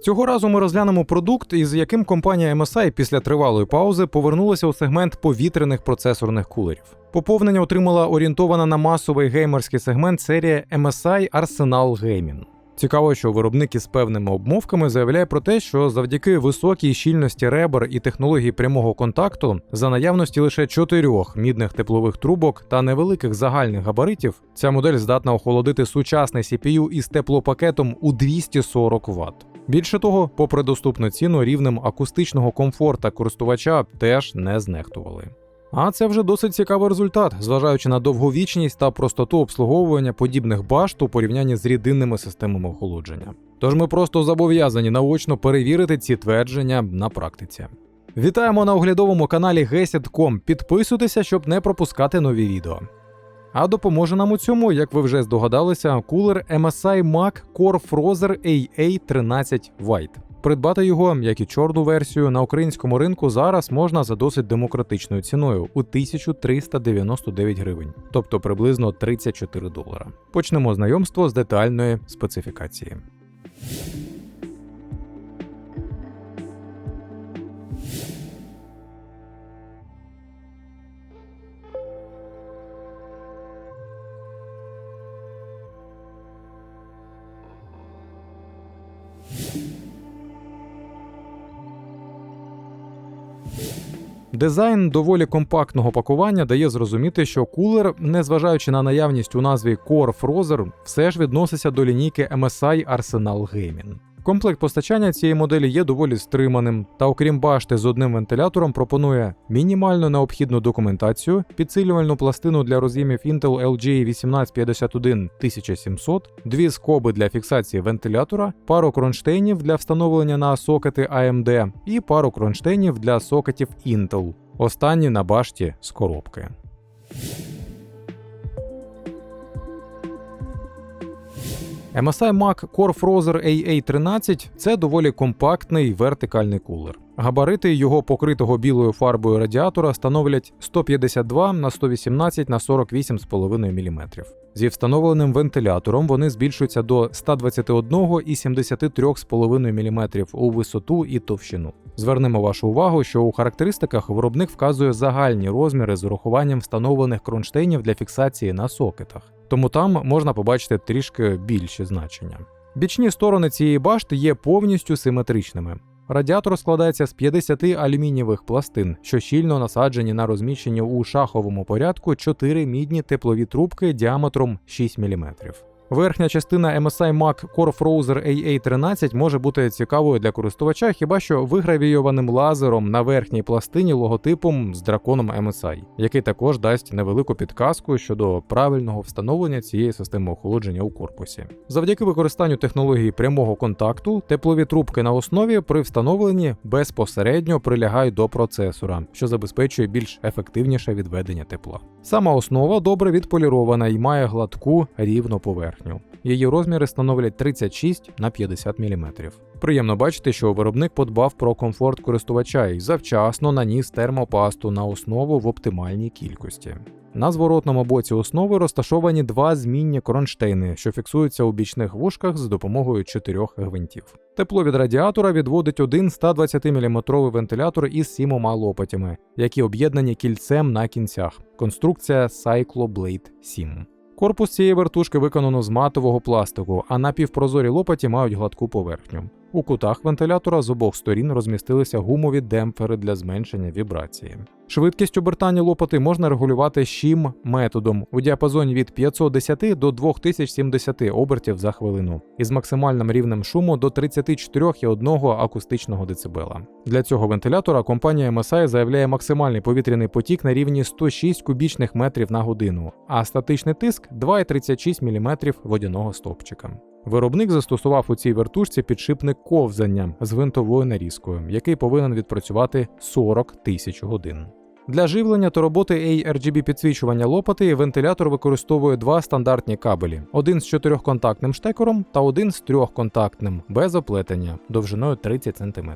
Цього разу ми розглянемо продукт, із яким компанія MSI після тривалої паузи повернулася у сегмент повітряних процесорних кулерів. Поповнення отримала орієнтована на масовий геймерський сегмент серія MSI Arsenal Gaming. Цікаво, що виробник із певними обмовками заявляє про те, що завдяки високій щільності ребер і технології прямого контакту, за наявності лише чотирьох мідних теплових трубок та невеликих загальних габаритів, ця модель здатна охолодити сучасний CPU із теплопакетом у 240 Вт. Більше того, попри доступну ціну, рівнем акустичного комфорта користувача теж не знехтували. А це вже досить цікавий результат, зважаючи на довговічність та простоту обслуговування подібних башт у порівнянні з рідинними системами охолодження. Тож ми просто зобов'язані наочно перевірити ці твердження на практиці. Вітаємо на оглядовому каналі Gesit.com. Підписуйтеся, щоб не пропускати нові відео. А допоможе нам у цьому, як ви вже здогадалися, кулер MSI Mac Core Frozer AA13 White. Придбати його, як і чорну версію, на українському ринку зараз можна за досить демократичною ціною у 1399 гривень, тобто приблизно 34 долара. Почнемо знайомство з детальної специфікації. Дизайн доволі компактного пакування дає зрозуміти, що кулер, незважаючи на наявність у назві Core Frozer, все ж відноситься до лінійки MSI Arsenal Gaming. Комплект постачання цієї моделі є доволі стриманим, та окрім башти з одним вентилятором, пропонує мінімально необхідну документацію, підсилювальну пластину для роз'ємів Intel LG 1851 1700, дві скоби для фіксації вентилятора, пару кронштейнів для встановлення на сокети AMD і пару кронштейнів для сокетів Intel. Останні на башті з коробки. MSI Mac Core Frozer AA13 це доволі компактний вертикальний кулер. Габарити його покритого білою фарбою радіатора становлять 152 на 118 на 48,5 мм. Зі встановленим вентилятором вони збільшуються до 121,73,5 мм у висоту і товщину. Звернемо вашу увагу, що у характеристиках виробник вказує загальні розміри з урахуванням встановлених кронштейнів для фіксації на сокетах тому там можна побачити трішки більші значення. Бічні сторони цієї башти є повністю симетричними. Радіатор складається з 50 алюмінієвих пластин, що щільно насаджені на розміщенні у шаховому порядку 4 мідні теплові трубки діаметром 6 мм. Верхня частина MSI Mac Core Frozer AA13 може бути цікавою для користувача, хіба що вигравійованим лазером на верхній пластині логотипом з драконом MSI, який також дасть невелику підказку щодо правильного встановлення цієї системи охолодження у корпусі. Завдяки використанню технології прямого контакту, теплові трубки на основі при встановленні безпосередньо прилягають до процесора, що забезпечує більш ефективніше відведення тепла. Сама основа добре відполірована і має гладку рівну поверхню. Її розміри становлять 36 на 50 мм. Приємно бачити, що виробник подбав про комфорт користувача і завчасно наніс термопасту на основу в оптимальній кількості. На зворотному боці основи розташовані два змінні кронштейни, що фіксуються у бічних вушках з допомогою чотирьох гвинтів. Тепло від радіатора відводить один 120 мм вентилятор із сімома лопатями, які об'єднані кільцем на кінцях. Конструкція Cycloblade 7. Корпус цієї вертушки виконано з матового пластику, а напівпрозорі лопаті мають гладку поверхню. У кутах вентилятора з обох сторін розмістилися гумові демпфери для зменшення вібрації. Швидкість обертання лопати можна регулювати щим методом у діапазоні від 510 до 2070 обертів за хвилину із максимальним рівнем шуму до 34,1 акустичного децибела. Для цього вентилятора компанія MSI заявляє максимальний повітряний потік на рівні 106 кубічних метрів на годину, а статичний тиск 2,36 мм водяного стовпчика. Виробник застосував у цій вертушці підшипник ковзання з гвинтовою нарізкою, який повинен відпрацювати 40 тисяч годин. Для живлення та роботи ARGB підсвічування лопати вентилятор використовує два стандартні кабелі: один з чотирьохконтактним штекером та один з трьохконтактним без оплетення довжиною 30 см.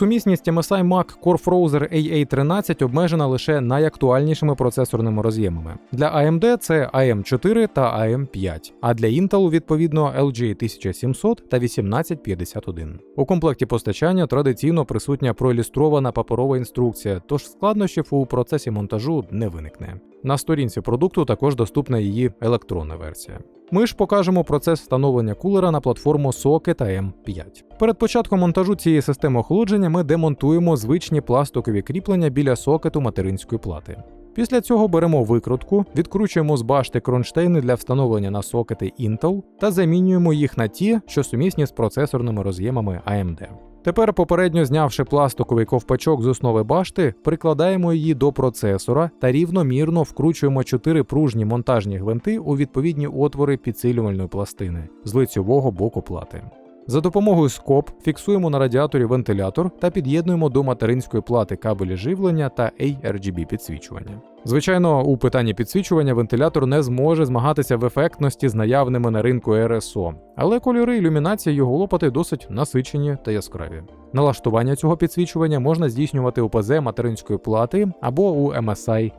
Сумісність MSI Mac Core Frozr AA13 обмежена лише найактуальнішими процесорними роз'ємами. Для AMD це AM4 та AM5, а для Intel відповідно LG 1700 та 1851. У комплекті постачання традиційно присутня проілюстрована паперова інструкція, тож складнощів у процесі монтажу не виникне. На сторінці продукту також доступна її електронна версія. Ми ж покажемо процес встановлення кулера на платформу Socket AM5. Перед початком монтажу цієї системи охолодження ми демонтуємо звичні пластикові кріплення біля сокету материнської плати. Після цього беремо викрутку, відкручуємо з башти кронштейни для встановлення на сокети Intel та замінюємо їх на ті, що сумісні з процесорними роз'ємами AMD. Тепер, попередньо знявши пластиковий ковпачок з основи башти, прикладаємо її до процесора та рівномірно вкручуємо чотири пружні монтажні гвинти у відповідні отвори підсилювальної пластини з лицьового боку плати. За допомогою скоб фіксуємо на радіаторі вентилятор та під'єднуємо до материнської плати кабелі живлення та ARGB підсвічування. Звичайно, у питанні підсвічування вентилятор не зможе змагатися в ефектності з наявними на ринку RSO, але кольори ілюмінації його лопати досить насичені та яскраві. Налаштування цього підсвічування можна здійснювати у ПЗ материнської плати або у MSI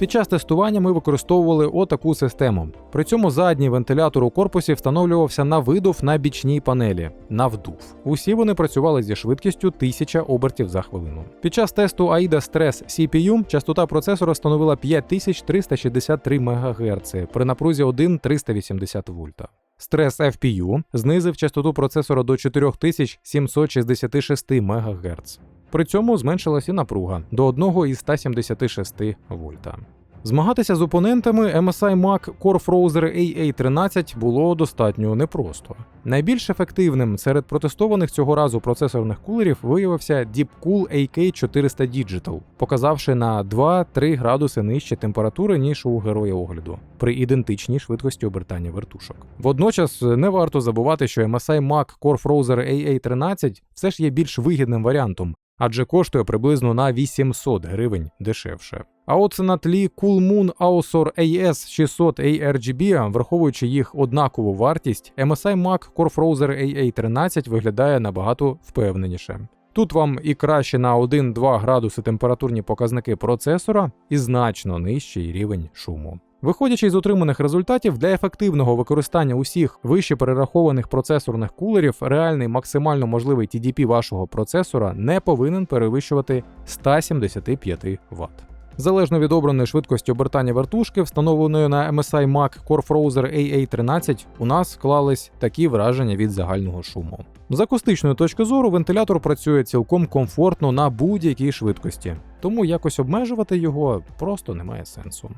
Під час тестування ми використовували отаку систему. При цьому задній вентилятор у корпусі встановлювався на видув на бічній панелі на вдув. Усі вони працювали зі швидкістю 1000 обертів за хвилину. Під час тесту AIDA Stress CPU частота процесора становила 5363 МГц при напрузі 1,380 вольта. Стрес FPU знизив частоту процесора до 4766 МГц. При цьому зменшилась і напруга до 1,176 вольта. Змагатися з опонентами MSI Mac Core Frozr AA13 було достатньо непросто. Найбільш ефективним серед протестованих цього разу процесорних кулерів виявився Deepcool AK400 Digital, показавши на 2-3 градуси нижче температури, ніж у героя огляду, при ідентичній швидкості обертання вертушок. Водночас не варто забувати, що MSI Mac Core Frozr AA13 все ж є більш вигідним варіантом, адже коштує приблизно на 800 гривень дешевше. А от на тлі Coolmoon Aosor AS600 ARGB, враховуючи їх однакову вартість, MSI Mac Core Frozr AA13 виглядає набагато впевненіше. Тут вам і краще на 1-2 градуси температурні показники процесора, і значно нижчий рівень шуму. Виходячи з отриманих результатів, для ефективного використання усіх вище перерахованих процесорних кулерів, реальний максимально можливий TDP вашого процесора не повинен перевищувати 175 Вт. Залежно від обраної швидкості обертання вертушки, встановленої на MSI Mac Core Frozr AA13, у нас склались такі враження від загального шуму. З акустичної точки зору вентилятор працює цілком комфортно на будь-якій швидкості, тому якось обмежувати його просто немає сенсу.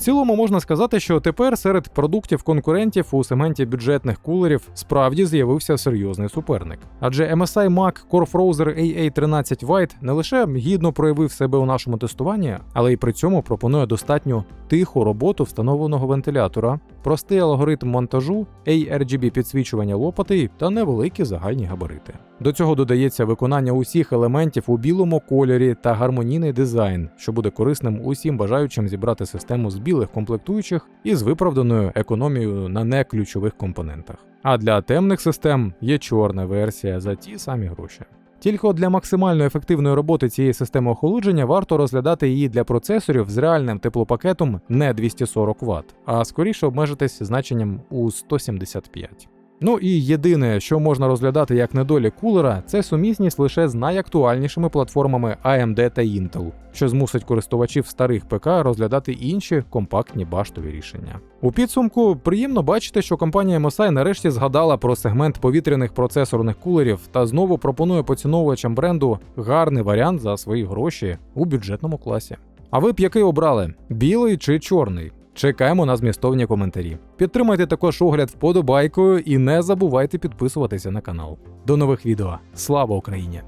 Цілому можна сказати, що тепер серед продуктів конкурентів у сегменті бюджетних кулерів справді з'явився серйозний суперник. Адже MSI Mac Core Frozr AA13 White не лише гідно проявив себе у нашому тестуванні, але й при цьому пропонує достатньо тиху роботу встановленого вентилятора, простий алгоритм монтажу, ARGB підсвічування лопати та невеликі загальні габарити. До цього додається виконання усіх елементів у білому кольорі та гармонійний дизайн, що буде корисним усім бажаючим зібрати систему з білих комплектуючих і з виправданою економією на неключових компонентах. А для темних систем є чорна версія за ті самі гроші. Тільки для максимально ефективної роботи цієї системи охолодження варто розглядати її для процесорів з реальним теплопакетом не 240 Вт, а скоріше обмежитись значенням у 175. Ну і єдине, що можна розглядати як недолік кулера, це сумісність лише з найактуальнішими платформами AMD та Intel, що змусить користувачів старих ПК розглядати інші компактні баштові рішення. У підсумку приємно бачити, що компанія MSI нарешті згадала про сегмент повітряних процесорних кулерів та знову пропонує поціновувачам бренду гарний варіант за свої гроші у бюджетному класі. А ви б який обрали білий чи чорний? Чекаємо на змістовні коментарі. Підтримайте також огляд вподобайкою і не забувайте підписуватися на канал. До нових відео. Слава Україні!